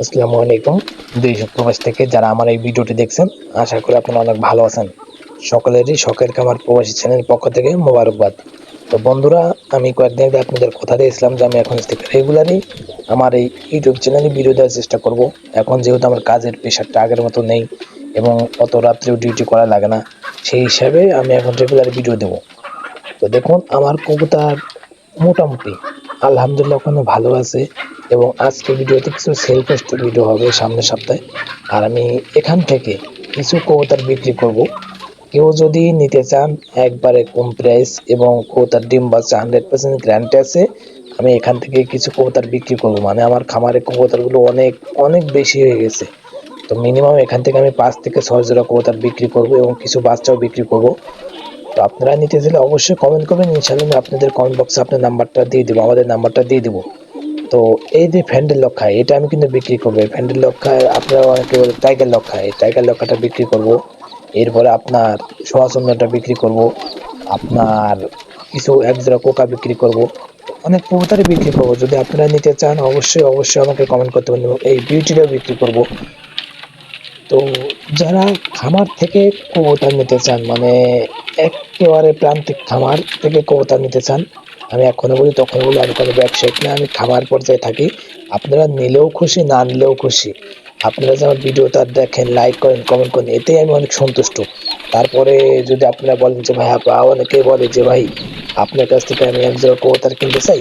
আসসালামু আলাইকুম। ও প্রবাস থেকে যারা আমার এই ভিডিওটি দেখছেন, আশা করি আপনারা অনেক ভালো আছেন। সকলেরই শখের খামার প্রবাসী চ্যানেলের পক্ষ থেকে মোবারকবাদ। তো বন্ধুরা, আমি কয়েকদিন আগে আপনাদের কথা দিয়েছিলাম যে আমি এখন থেকে রেগুলারই আমার এই ইউটিউব চ্যানেলে ভিডিও দেওয়ার চেষ্টা করব। এখন যেহেতু আমার কাজের প্রেশারটা আগের মতো নেই এবং অত রাত্রেও ডিউটি করা লাগে না, সেই হিসাবে আমি এখন রেগুলার ভিডিও দেবো। তো দেখুন, আমার কবুতর মোটামুটি আলহামদুলিল্লাহ ওখানে ভালো আছে। এবং আজকে ভিডিওতে কিছু সেলফ টেস্টের ভিডিও হবে সামনের সপ্তাহে। আর আমি এখান থেকে কিছু কবুতর বিক্রি করব। কেউ যদি নিতে চান একবারে কম প্রাইস এবং কবুতর ডিম বাচ্চা হান্ড্রেড পার্সেন্ট গ্যারান্টি আছে, আমি এখান থেকে কিছু কবুতর বিক্রি করব। মানে আমার খামারে কবুতরগুলো অনেক অনেক বেশি হয়ে গেছে। তো মিনিমাম এখান থেকে আমি পাঁচ থেকে ছয় জোড়া কবুতর বিক্রি করব এবং কিছু বাচ্চাও বিক্রি করব। তো আপনারা নিতে চাইলে অবশ্যই কমেন্ট করবেন। ইনশাআল্লাহ আমি আপনাদের কমেন্ট বক্সে আপনার নাম্বারটা দিয়ে দেবো, আমাদের নাম্বারটা দিয়ে দেবো। তো এই যে ফ্যান্ডেল লক্ষা, এটা আমি কিন্তু বিক্রি করব। এই ফ্যান্ডেল লক্ষা, আপনারা অনেকে বলে টাইগার লক্ষা, এই টাইগার লক্ষাটা বিক্রি করব। এরপরে আপনার সোয়াচন্দ্রটা বিক্রি করব। আপনার কিছু এক জোড়া কোকা বিক্রি করব। অনেক কবুতরই বিক্রি করব। যদি আপনারা নিতে চান, অবশ্যই অবশ্যই আমাকে কমেন্ট করতে পারেন এবং এই বিউটিটাও বিক্রি করব। তো যারা খামার থেকে কবুতর নিতে চান মানে একেবারে প্রান্তিক খামার থেকে কবুতর নিতে চান আমি এখনও বলি তখন বলি আমি কোনো ব্যবসায়িক না, আমি খামার পর্যায়ে থাকি। আপনারা নিলেও খুশি, না নিলেও খুশি। আপনারা যেমন ভিডিওটা দেখেন লাইক করেন কমেন্ট করেন, এতেই আমি অনেক সন্তুষ্ট। তারপরে যদি আপনারা বলেন যে, ভাই, আপা, অনেকেই বলে যে, ভাই, আপনার কাছ থেকে আমি এক জোড়া কবুতর কিনতে চাই।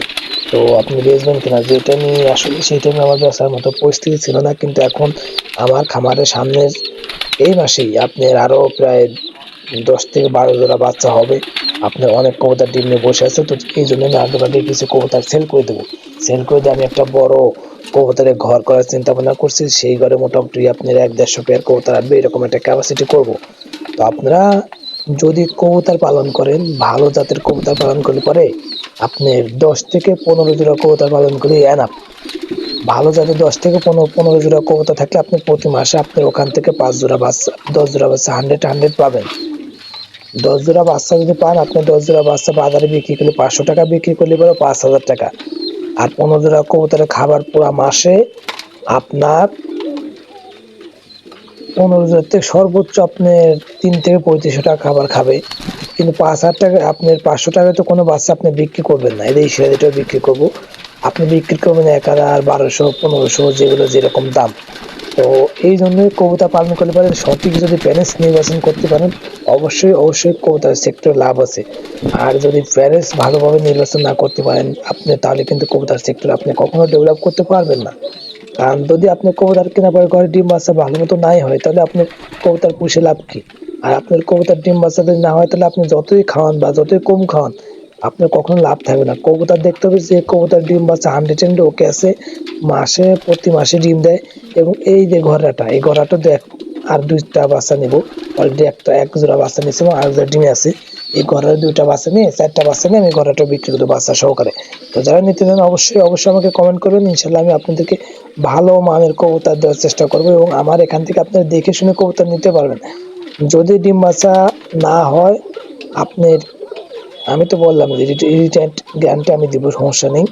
তো আপনি বেচবেন কিনা যেটা আমি আসলে সেই টাইমে আমার ব্যবসার মতো পরিস্থিতি ছিল না। কিন্তু এখন আমার খামারের সামনের এই মাসেই আপনার আরও প্রায় দশ থেকে বারো জোড়া বাচ্চা হবে। আপনার অনেক কবুতর ডিম নিয়ে বসে আছে তো এই জন্য আমি আগে কিছু কবুতর সেল করে দেবো। সেল করে দিয়ে আমি একটা বড় কবুতরের ঘর করার চিন্তা ভাবনা করছি, সেই ঘরে মোটামুটি আপনার এক দেড়শো পেয়ার কবুতর আসবে, এরকম একটা ক্যাপাসিটি করব। তো আপনারা যদি কবুতর পালন করেন, ভালো জাতের কবুতর পালন করলে পরে আপনার দশ থেকে পনেরো জোড়া কবুতর পালন করে এনাফ ভালো জাতের দশ থেকে পনেরো পনেরো জোড়া কবুতর থাকলে আপনি প্রতি মাসে আপনি ওখান থেকে পাঁচ জোড়া বাচ্চা, দশ জোড়া বাচ্চা হান্ড্রেড হান্ড্রেড পাবেন। দশ জোড়া বাচ্চা যদি পান, আপনি দশ জোড়া বাচ্চা বাজারে বিক্রি করলে পাঁচশো টাকা বিক্রি করলে পরে পাঁচ হাজার টাকা। আর পনেরো জোড়া কবুতরের খাবার পুরো মাসে আপনার পনেরো জোড়া থেকে সর্বোচ্চ আপনার তিন থেকে পঁয়ত্রিশশো টাকা খাবার খাবে। কিন্তু পাঁচ হাজার টাকা আপনার পাঁচশো টাকায় তো কোনো বাচ্চা আপনি বিক্রি করবেন না। এই সিরাজিটাও বিক্রি করব। আপনি বিক্রি করবেন এক হাজার, বারোশো, পনেরোশো, যেগুলো যেরকম দাম। তো এই জন্যই কবিতা পালন করতে পারেন সঠিক যদি প্যারেন্টস নির্বাচন করতে পারেন, অবশ্যই অবশ্যই কবিতার সেক্টর লাভ আছে। আর যদি প্যারেন্টস ভালোভাবে নির্বাচন না করতে পারেন আপনি, তাহলে কিন্তু কবিতার সেক্টর আপনি কখনো ডেভেলপ করতে পারবেন না। কারণ যদি আপনি কবিতার কেনা পরে ঘরে ডিম বাচ্চা ভালো মতো নাই হয়, তাহলে আপনি কবিতার পুষে লাভ কি? আর আপনার কবিতার ডিম বাচ্চা যদি না হয়, তাহলে আপনি যতই খাওয়ান বা যতই কম খাওয়ান আপনার কখনো লাভ থাকবে না। কবুতর দেখতে হবে যে কবুতর ডিম বাচ্চা হান্ড্রেড এন্ড ওকে আছে, মাসে, প্রতি মাসে ডিম দেয় এবং এই যে ঘোড়াটা, এই ঘোড়াটা দেখ, আর দুইটা বাচ্চা নেব। অলরেডি একটা এক জোড়া বাচ্চা নিয়েছে এবং আর জোড়া ডিমে আছে। এই ঘরের দুইটা বাচ্চা নিয়ে, চারটা বাচ্চা নিয়ে আমি ঘোড়াটা বিক্রি করব বাচ্চা সহকারে। তো যারা নিতে চান অবশ্যই অবশ্যই আমাকে কমেন্ট করবেন। ইনশাল্লাহ আমি আপনাদেরকে ভালো মানের কবুতর দেওয়ার চেষ্টা করব এবং আমার এখান থেকে আপনারা দেখে শুনে কবুতর নিতে পারবেন। যদি ডিম বাচ্চা না হয়, আপনার আমি তো বললাম যে জ্ঞানটা আমি দিব, সমস্যা নেই।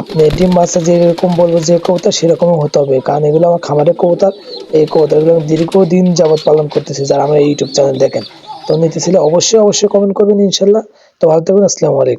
আপনি ডিম মাছটা যেরকম বলব যে কবুতর, সেরকমই হতে হবে। কারণ এগুলো আমার খামারের কবুতর। এই কবুতরগুলো আমি দীর্ঘদিন যাবৎ পালন করতেছি, যারা আমার ইউটিউব চ্যানেল দেখেন। তো নিতেছিলে অবশ্যই অবশ্যই কমেন্ট করবেন ইনশাল্লাহ। তো ভালো থাকবেন, আসসালামু আলাইকুম।